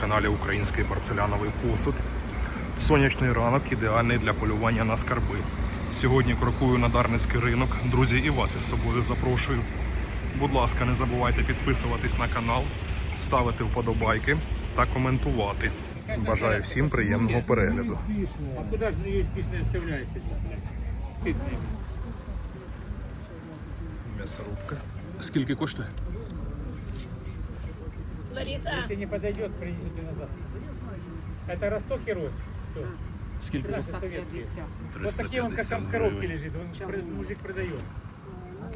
каналі Український порцеляновий посуд. Сонячний ранок ідеальний для полювання на скарби. Сьогодні крокую на Дарницький ринок. Друзі, і вас із собою запрошую. Будь ласка, не забувайте підписуватись на канал, ставити вподобайки та коментувати. Бажаю всім приємного перегляду. А куда же ее песня вставляется? М'ясорубка. Скільки коштує? Лариса, Если не подойдет, принесите назад. Это Росток и Рось. Все. Скільки? Наши советские. Вот такие он, как там в коробке лежит. Он мужик продает.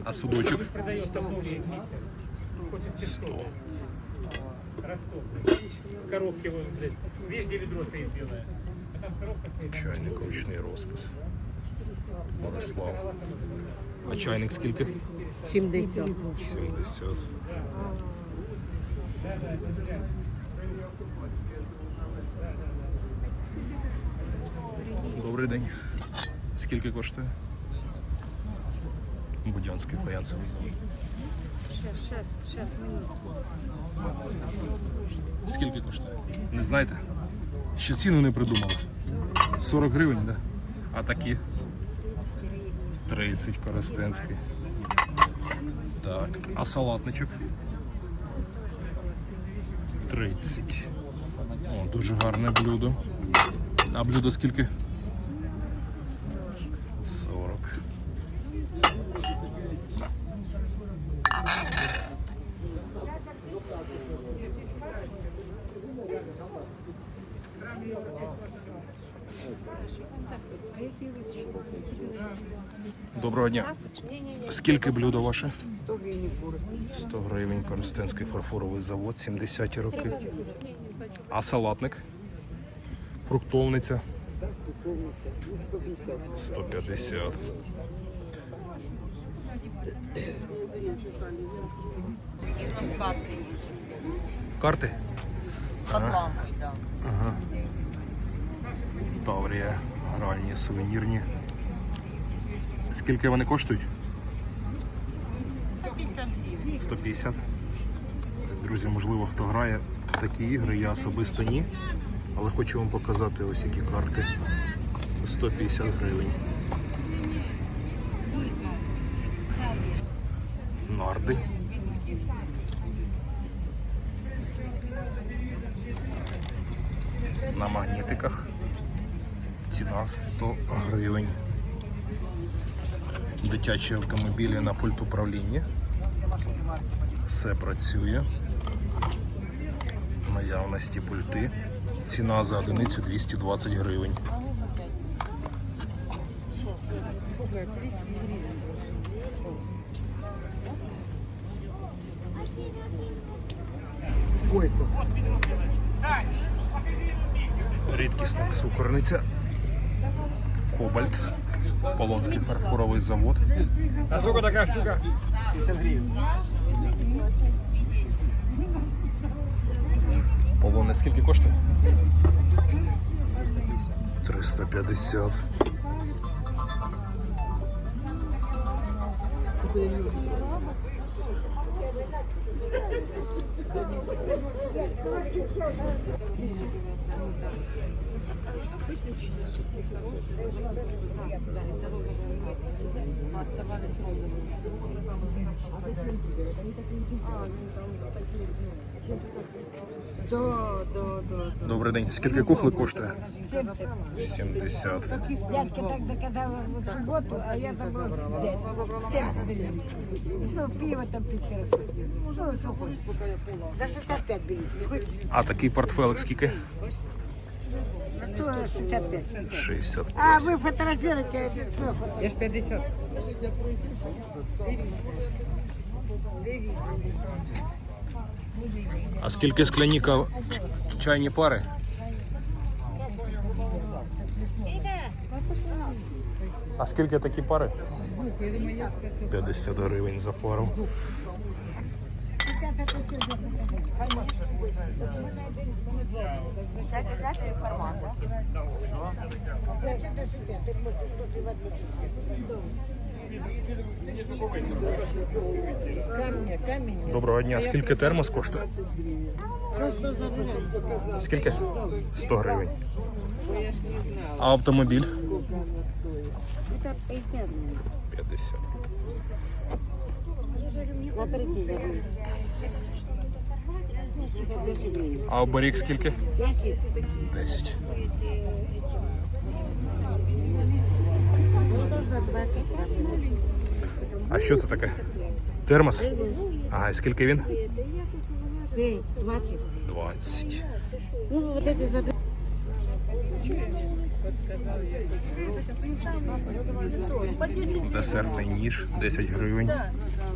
А судочок? Мужик продает там новый миксер. Хочет 500. 100. Росток. В коробке, вот, блядь. Видишь, где ведро стоит белое? А там коробка стоит. Чайник, ручний розпис. Борислав. А чайник скільки? 70. 70. Добрий день. Скільки коштує? Будянський фаянсовий завод. Скільки коштує? Не знаєте? Ще ціну не придумали. 40 гривень? Да? А такі? 30 коростенський. Так, а салатничок? 30. О, дуже гарне блюдо. А блюдо скільки? 40. Доброго дня. Скільки блюдо ваше? 100 гривен курс. 100 гривень, Коростенський фарфоровий завод, 70 роки. А салатник? Фруктовниця? 150. И Карти? Лампой, да. Таврія, гральні, сувенірні. Скільки вони коштують? 50 гривен. 150. Друзі, можливо, хто грає в такі ігри, я особисто ні. Але хочу вам показати ось які карти. 150 гривень. Нарди. На магнітиках. Ціна 100 гривень. Дитячі автомобілі на пульт управління. Все працює. Наявності пульти. Ціна за одиницю 220 гривень. Рідкісна цукорниця. Кобальт. Полонський фарфоровий завод. А сколько такая штука? 50 гривен. Полоне скільки коштує? 350. Оставались розовые. Да, да, да. Добрий день. Скільки кухли коштує? 70. Дядька так заказала в субботу, а я забыла взять. 70 гривен. Ну, пиво там пятеро. Ну, что хочешь. За 65 берите. А такий портфелик скільки? Что 65? 60. А вы фотографируете, что Я ж 50. А скільки скляні кав... чайні пари? А скільки такі пари? 50 гривень за пару. Формат, да? Доброго дня. Скільки термос коштує? Скільки? 100 гривень. А автомобіль? Это 50 50. За 30 заберу. Чекай, 10 гривень. А оберіг скільки? 10. 10. Ну, за 20 гривень. А що це таке? Термос? І скільки він? 20. 20. Ну, вот эти заберу. Десертний ніж 10 гривень.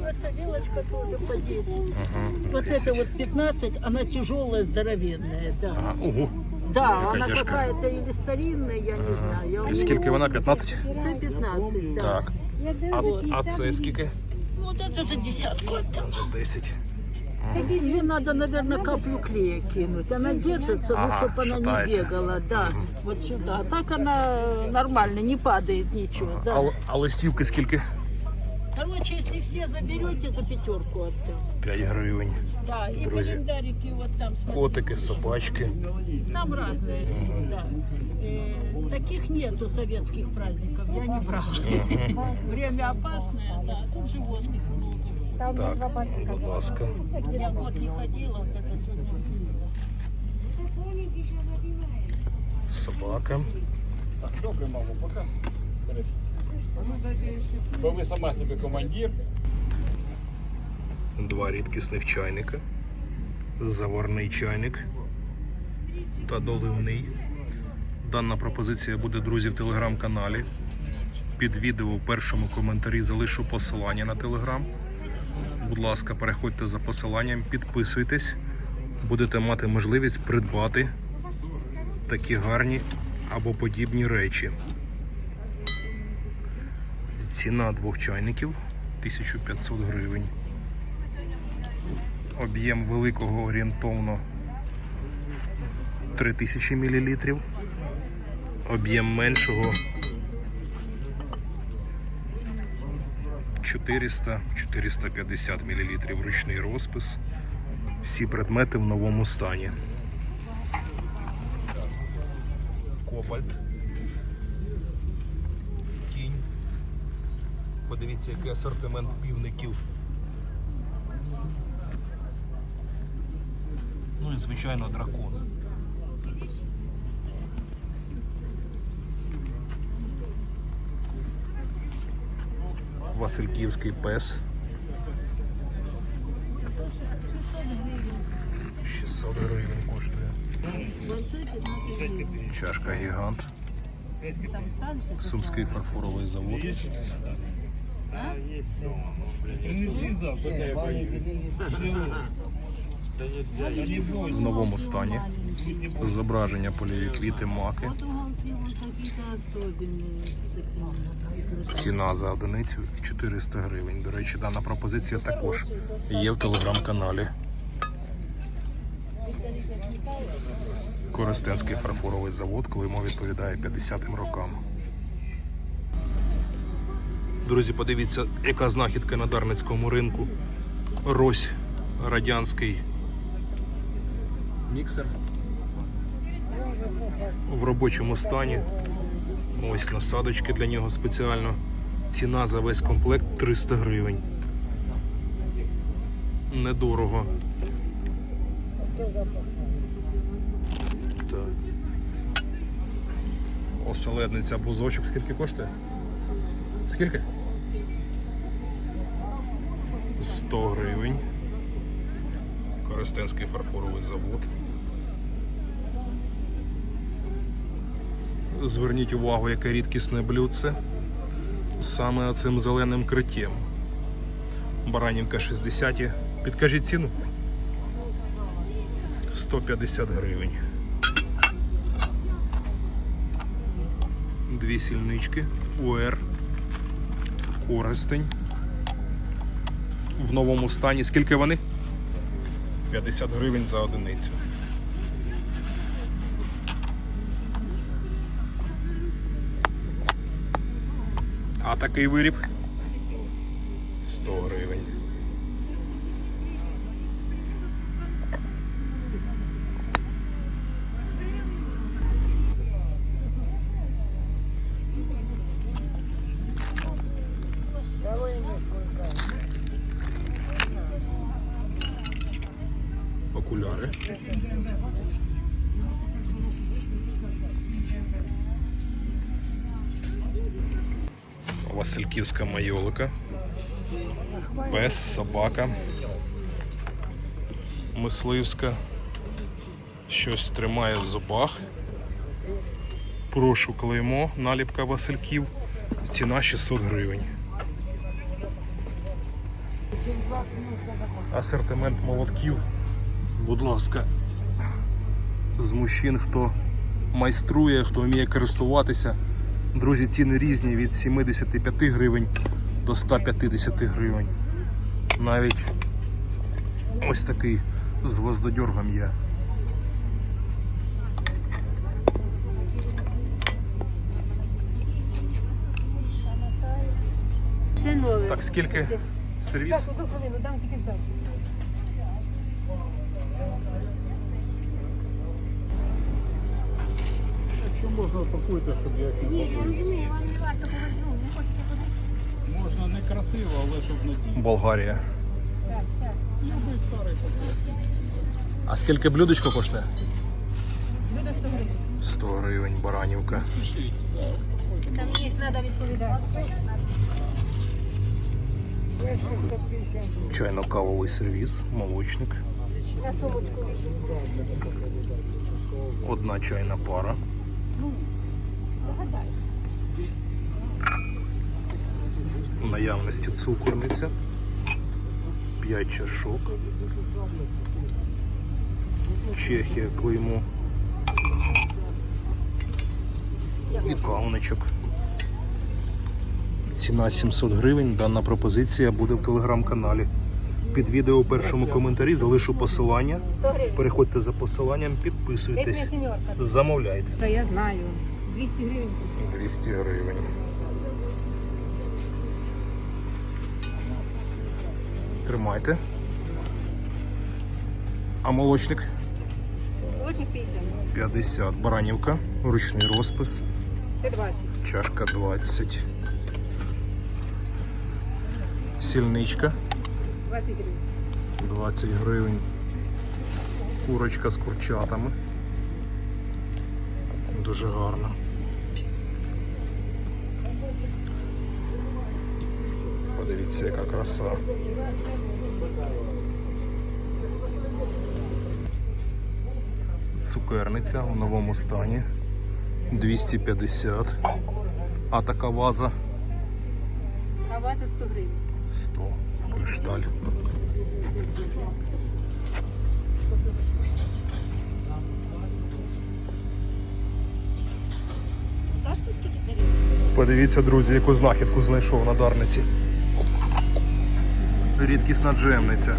Эта вилочка тоже по 10. Ага. Вот это вот 15, она тяжелая, здоровенная, да. Ага. Ого. Да, Какая она тяжкая. какая-то или старинная, я не знаю. І скільки вона? 15? Це 15, да. Так. А, а це скільки? Вот это за десятку отдам. За 10. Ее надо, наверное, каплю клея кинуть. Она держится, Ага, ну, чтобы она не шатается. бегала, да, вот сюда. А так она нормально, не падает ничего, да. А, а листівки скільки? Короче, если все заберете, за пятерку отдам. 5 гривень. Да, и Друзья. календарики вот там, смотрите. Котики, собачки. Там разные, да. Э, таких нету советских праздников, я не брала. Время опасное, да, тут животных много. Так, будь ласка. Я год не ходила, вот это сегодня. Собака. Добре, мамо, пока. Бо ви сама себе командир. Два рідкісних чайника. Заварний чайник та доливний. Дана пропозиція буде, друзі, в телеграм-каналі. Під відео в першому коментарі залишу посилання на телеграм. Будь ласка, переходьте за посиланням, підписуйтесь, будете мати можливість придбати такі гарні або подібні речі. Ціна двох чайників 1500 гривень. Об'єм великого орієнтовно 3000 мл. Об'єм меншого 400-450 мл. Ручний розпис. Всі предмети в новому стані. Кобальт. Кінь. Подивіться, який асортимент півників. Ну і звичайно дракон. Васильківський пес. 600 гривень коштує. Чашка гігант. Сумський фарфоровий завод. В новому стані. Зображення польові квіти, маки. Ціна за одиницю 400 гривень. До речі, дана пропозиція також є в телеграм-каналі. Коростенський фарфоровий завод, коли йому відповідає 50-м рокам. Друзі, подивіться, яка знахідка на Дарницькому ринку. Рось радянський міксер в робочому стані. Ось насадочки для нього спеціально. Ціна за весь комплект 300 гривень. Недорого. Оселедниця бузочок. Скільки коштує? Скільки? 100 гривень. Коростенський фарфоровий завод. Зверніть увагу, яке рідкісне блюдце саме цим зеленим криттям. Баранівка 60. Підкажіть ціну. 150 гривень. Дві сільнички. УР. Коростень. В новому стані. Скільки вони? 50 гривень за одиницю. А такий виріб 100 гривень. Окуляри. Васильківська майолика. Пес, собака. Мисливська. Щось тримає в зубах. Прошу клеймо, наліпка Васильків. Ціна 600 гривень. Асортимент молотків. Будь ласка. З мужчин, хто майструє, хто вміє користуватися. Друзі, ціни різні від 75 гривень до 150 гривень. Навіть ось такий з гвоздодергом є. Це нове. Так, скільки сервіс? одну хвилину, дам тільки здати. Можна пакуйте, щоб я підпакую. Можна не красиво, але щоб надійно. Болгарія. Любий старий пакет. А скільки блюдечко коштує? Буде 100 гривень. 100 гривень баранівка. Пишіть, так. Там мені ж треба відповідати. Чайно-кавовий сервіс, молочник. На сумочку. Одна чайна пара. Догадайся. В наявності цукорниця. 5 чашок. Чехія клеймо. І кавничок. Ціна 700 гривень. Дана пропозиція буде в телеграм-каналі. Під відео у першому коментарі залишу посилання. Переходьте за посиланням, підписуйтесь. Замовляйте. Та я знаю. 200 гривень. 200 гривень. Тримайте. А молочник Молочник 50. 50. Баранівка, ручний розпис, 20. чашка 20. Сільничка 20 гривень. 20 гривень. Курочка з курчатами. Дуже гарно. Подивіться, яка краса. Цукерниця в новому стані. 250. А така ваза А ваза 100 гривень. 100. Кришталь. Подивіться, друзі, яку знахідку знайшов на Дарниці. Рідкісна джемниця.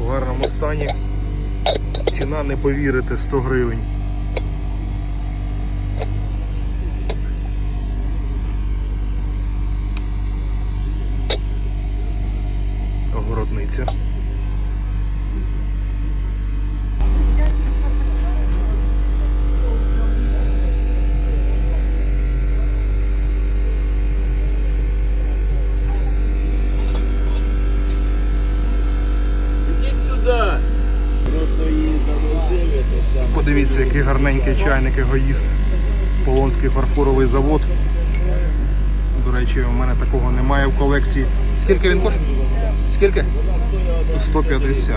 У гарному стані. Ціна не повірите 100 гривень. Огородниця. Подивіться, який гарненький чайник егоїст. Полонський фарфоровий завод. До речі, у мене такого немає в колекції. Скільки він коштує? Скільки? 150.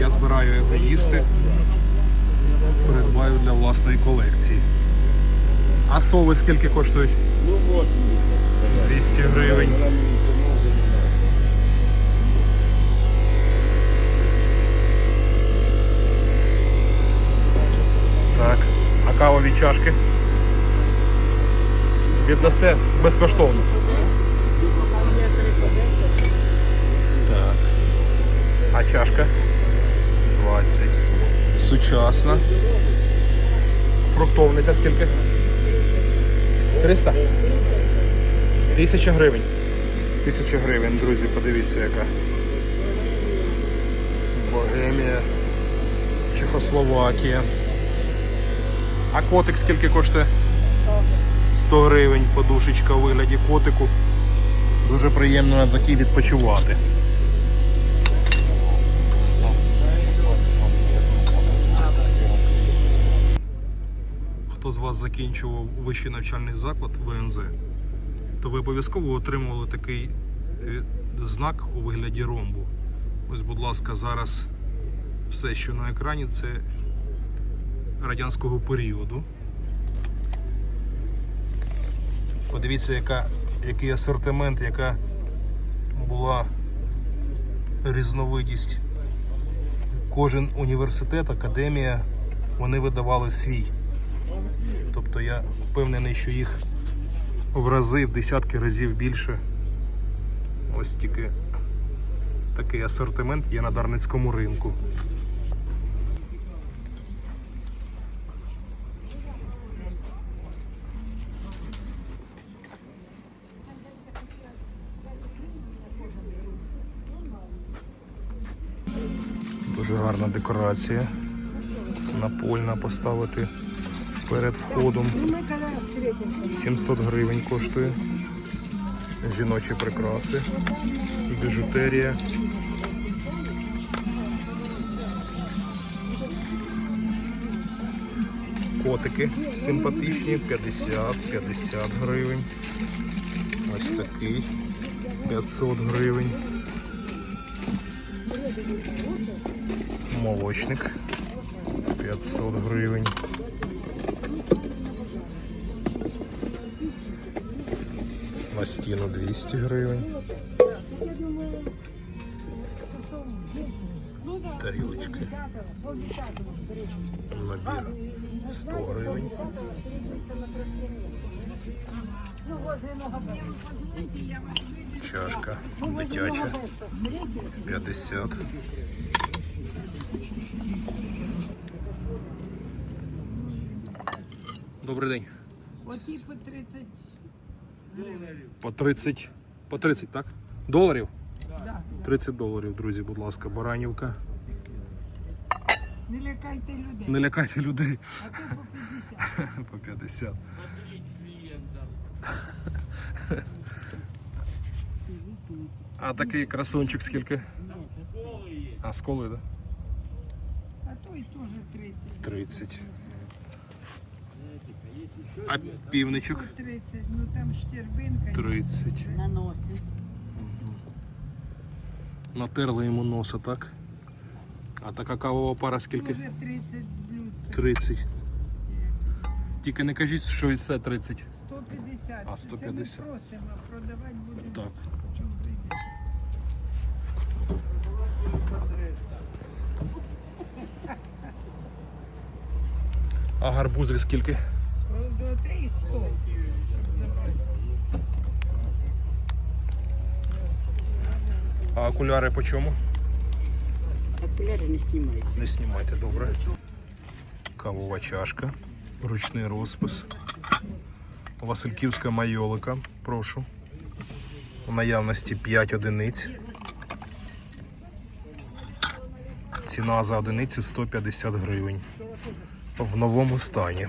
Я збираю егоїсти. Придбаю для власної колекції. А сови скільки коштують? 200 гривень. Так. А кавові чашки? Віддасте безкоштовно. Сучасна. Фруктовниця скільки? 300? Тисяча гривень. Тисяча гривень, друзі, подивіться яка. Богемія, Чехословакія. А котик скільки коштує? 100 гривень подушечка у вигляді котику. Дуже приємно на такій відпочивати. Хто з вас закінчував вищий навчальний заклад ВНЗ, то ви обов'язково отримували такий е, знак у вигляді ромбу. Ось, будь ласка, зараз все, що на екрані, це радянського періоду. Подивіться, яка, який асортимент, яка була різновидість. Кожен університет, академія, вони видавали свій. Тобто я впевнений, що їх в рази, в десятки разів більше. Ось тільки такий асортимент є на Дарницькому ринку. Дуже гарна декорація. Напольна поставити перед входом. 700 гривень коштує. Жіночі прикраси, біжутерія. Котики симпатичні, 50, 50 гривень. Ось такий 500 гривень. Молочник 500 гривень. На стіну 200 гривень. Тарілочки. Набір 100 гривень. Чашка дитяча 50. Добрий день. Оті по 30 По 30. По 30, так? Доларів? 30 доларів, друзі, будь ласка, баранівка. Не лякайте людей. Не лякайте людей. По 50. А такий красунчик скільки? А з колою, так? А той теж 30. 30. А півничок? 30. Ну там щербинка. 30. На носі. Натерли йому носа, так? А така кавова пара скільки? Може 30 з блюдцем. 30. Тільки не кажіть, що це 30. 150. А, 150. Це ми просимо, продавати будемо. Так. А гарбузик скільки? До 3 100. А окуляри по чому? Окуляри не знімають. Не знімайте, добре. Кавова чашка, ручний розпис. Васильківська майолика, прошу. У наявності 5 одиниць. Ціна за одиницю 150 гривень. В новому стані.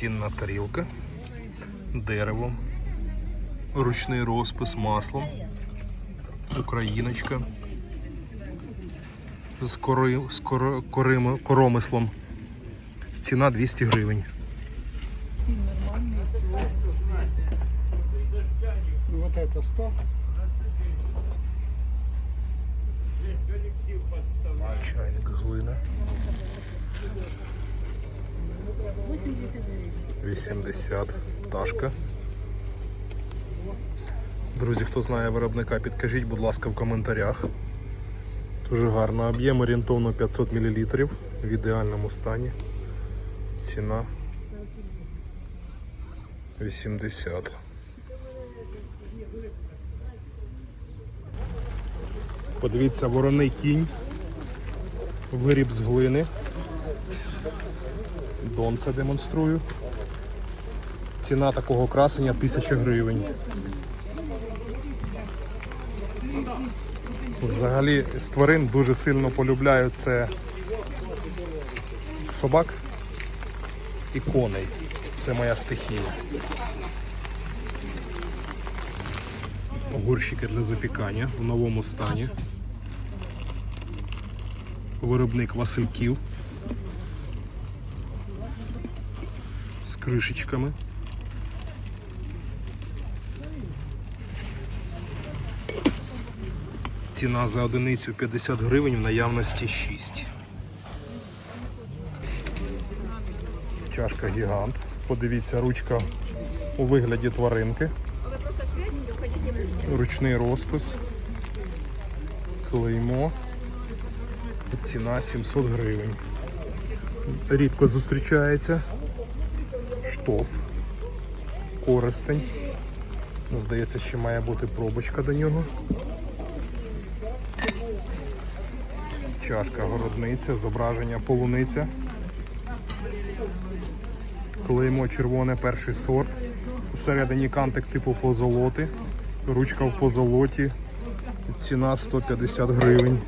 Настінна тарілка, дерево, ручний розпис маслом, україночка з, кори, з кори, корим- коромислом. Ціна 200 гривень. Вот это 100. Чайник глина. 80 гривен. 80 ташка. Друзі, хто знає виробника, підкажіть, будь ласка, в коментарях. Дуже гарно. Об'єм орієнтовно 500 мл в ідеальному стані. Ціна 80. Подивіться, вороний кінь. Виріб з глини. Донце демонструю. Ціна такого красення 1000 гривень. Взагалі з тварин дуже сильно полюбляю це собак і коней. Це моя стихія. Горщики для запікання в новому стані. Виробник Васильків кришечками. Ціна за одиницю 50 гривень, в наявності 6. Чашка гігант. Подивіться, ручка у вигляді тваринки. Ручний розпис. Клеймо. Ціна 700 гривень. Рідко зустрічається. Штоф. Користень. Здається, ще має бути пробочка до нього. Чашка городниця, зображення полуниця. Клеймо червоне перший сорт. Всередині кантик типу позолоти. Ручка в позолоті. Ціна 150 гривень.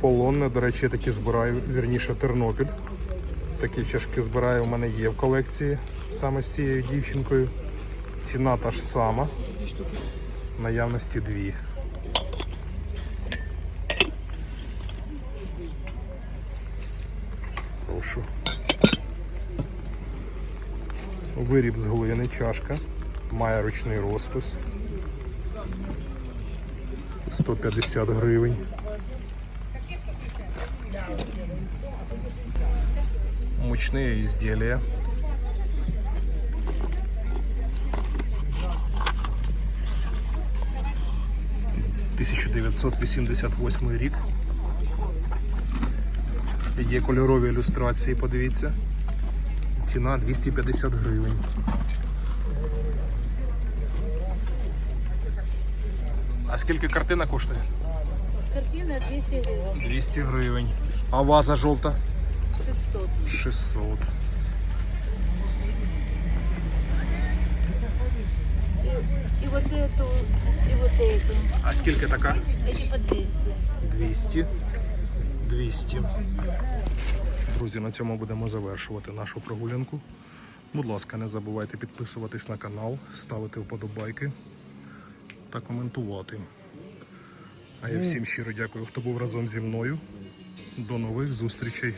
Полонне, до речі, я такі збираю, вірніше Тернопіль. Такі чашки збираю, у мене є в колекції саме з цією дівчинкою. Ціна та ж сама. Наявності дві. Прошу. Виріб з глини, чашка. Має ручний розпис. 150 гривень. Мучные изделия. Тисяча 1988 рік. Є кольорові ілюстрації, подивіться. Ціна 250 гривень. А скільки картина коштує? Картина 200 гривен. 200 гривень. А ваза жовта? 600. 600. И вот эту, и вот эту. А скільки така? Эти по 200. 200. 200. Друзі, на цьому будемо завершувати нашу прогулянку. Будь ласка, не забувайте підписуватись на канал, ставити вподобайки та коментувати. А я всім щиро дякую, хто був разом зі мною. До нових зустрічей.